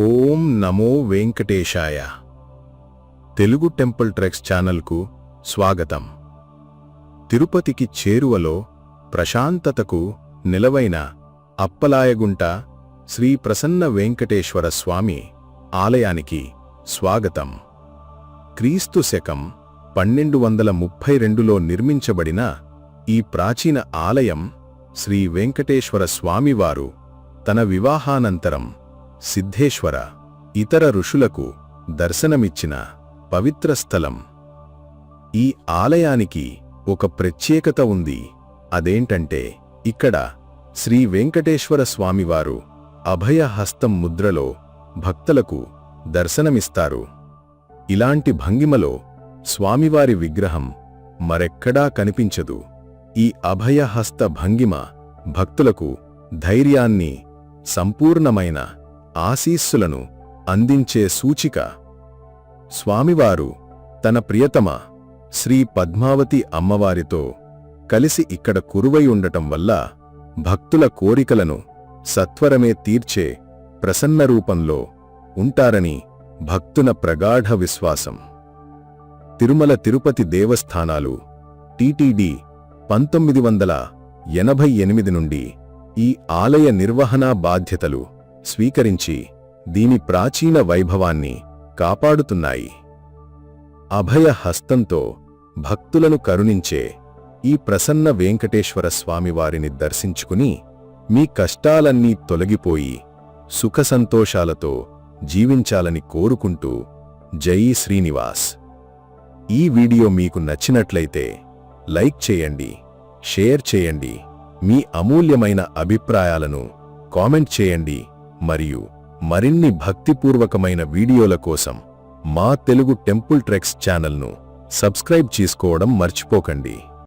ఓం నమో వెంకటేశాయ. Telugu temple treks ఛానల్కు స్వాగతం. తిరుపతికి చేరువలో ప్రశాంతతకు నిలవైన అప్పలాయగుంట శ్రీ ప్రసన్న వెంకటేశ్వర స్వామి ఆలయానికి స్వాగతం. క్రీస్తు శకం పన్నెండు వందల ముప్పై రెండులో నిర్మించబడిన ఈ ప్రాచీన ఆలయం శ్రీ వెంకటేశ్వర స్వామివారు తన వివాహానంతరం సిద్ధేశ్వర ఇతర ఋషులకు దర్శనమిచ్చిన పవిత్ర స్థలం. ఈ ఆలయానికి ఒక ప్రత్యేకత ఉంది. అదేంటంటే ఇక్కడ శ్రీ వెంకటేశ్వర స్వామివారు అభయహస్తం ముద్రలో భక్తులకు దర్శనమిస్తారు. ఇలాంటి భంగిమలో స్వామివారి విగ్రహం మరెక్కడా కనిపించదు. ఈ అభయహస్త భంగిమ భక్తులకు ధైర్యాన్ని సంపూర్ణమైన ఆశీస్సులను అందించే సూచిక. స్వామివారు తన ప్రియతమ శ్రీ పద్మావతి అమ్మవారితో కలిసి ఇక్కడ కురువై ఉండటం వల్ల భక్తుల కోరికలను సత్వరమే తీర్చే ప్రసన్న రూపంలో ఉంటారని భక్తుల ప్రగాఢ విశ్వాసం. తిరుమల తిరుపతి దేవస్థానాలు టీటీడీ పంతొమ్మిది వందల ఎనభై ఎనిమిది నుండి ఈ ఆలయ నిర్వహణా బాధ్యతలు స్వీకరించి దీని ప్రాచీన వైభవాన్ని కాపాడుతున్నాయి. అభయ హస్తంతో భక్తులను కరుణించే ఈ ప్రసన్న వెంకటేశ్వర స్వామివారిని దర్శించుకుని మీ కష్టాలన్నీ తొలగిపోయి సుఖసంతోషాలతో జీవించాలని కోరుకుంటూ జై శ్రీనివాస్. ఈ వీడియో మీకు నచ్చినట్లయితే లైక్ చేయండి షేర్ చేయండి మీ అమూల్యమైన అభిప్రాయాలను కామెంట్ చేయండి. మరియు మరిన్ని భక్తిపూర్వకమైన వీడియోల కోసం మా తెలుగు టెంపుల్ ట్రెక్స్ ఛానల్ను సబ్స్క్రైబ్ చేసుకోవడం మర్చిపోకండి.